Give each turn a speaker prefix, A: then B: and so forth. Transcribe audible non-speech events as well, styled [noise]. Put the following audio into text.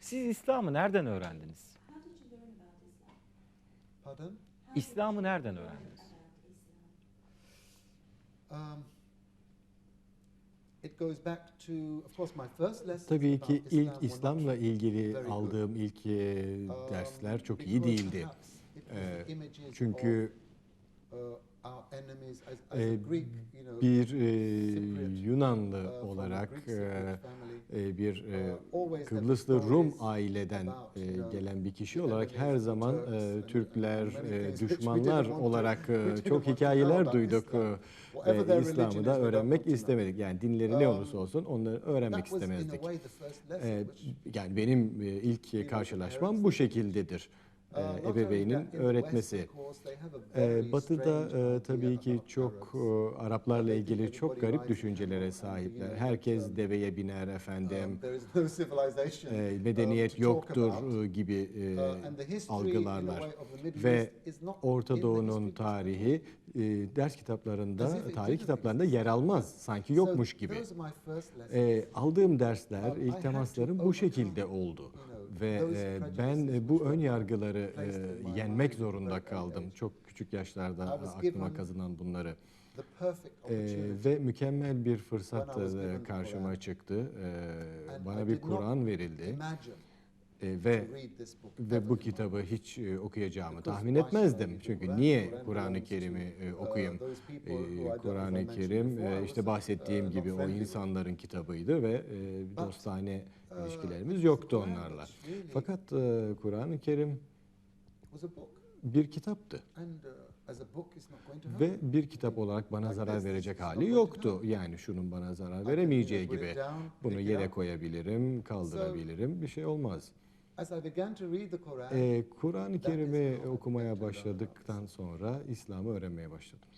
A: Siz İslam'ı nereden öğrendiniz?
B: Pardon?
A: İslam'ı nereden öğrendiniz?
B: Um, it goes back to, of course, my first lessons
C: Tabii ki ilk İslam'la ilgili aldığım ilk e,
B: Um,
C: dersler çok iyi değildi.
B: images
C: Çünkü
B: uh,
C: e, bir e, Yunanlı
B: uh,
C: olarak
B: Greek
C: e,
B: family,
C: e, bir e,
B: uh,
C: Kıbrıslı Rum aileden e, gelen bir kişi olarak her zaman e,
B: and-
C: Türkler, e, düşmanlar olarak [laughs] e, çok hikayeler duyduk e, İslam'ı da öğrenmek istemedik. Yani dinleri ne
B: Um,
C: olursa olsun onları öğrenmek istemezdik. E, yani benim e, ilk karşılaşmam bu şekildedir.
B: Uh,
C: E,
B: not only
C: ebeveynin öğretmesi. Ee,
B: very
C: Batı'da e, tabii ki çok e, Araplarla ilgili çok garip düşüncelere sahipler. Herkes
B: um,
C: deveye biner efendim.
B: Um, is no civilization,
C: e,
B: um,
C: medeniyet
B: talk
C: yoktur e, gibi e,
B: Uh,
C: algılarlar. Ve Orta Doğu'nun tarihi e, ders kitaplarında, tarih kitaplarında yer almaz. Sanki yokmuş gibi. E, aldığım dersler,
B: Um, I
C: ilk temaslarım bu şekilde oldu. Ve e, ben e, bu ön yargıları e, yenmek zorunda kaldım. Çok küçük yaşlarda aklıma kazınan bunları. Ee, ve mükemmel bir fırsat e, karşıma çıktı. Ee, bana bir Kur'an verildi ve
B: book
C: ve
B: ever
C: bu kitabı hiç e, okuyacağımı tahmin etmezdim. Çünkü niye Kur'an-ı Kerim'i e,
B: uh,
C: okuyayım? Kur'an-ı Kerim e, işte
B: was,
C: bahsettiğim
B: uh,
C: gibi o insanların kitabıydı ve e, dostane
B: uh,
C: ilişkilerimiz yoktu onlarla. Fakat e, Kur'an-ı Kerim bir kitaptı.
B: Uh,
C: Ve bir kitap olarak bana zarar verecek hali yoktu. Yani şunun bana zarar veremeyeceği gibi. Bunu yere koyabilirim, kaldırabilirim. Bir şey olmaz.
B: As I began to read the Quran,
C: Ee, Kur'an-ı
B: That is
C: Kerim'i okumaya başladıktan sonra İslam'ı öğrenmeye başladım.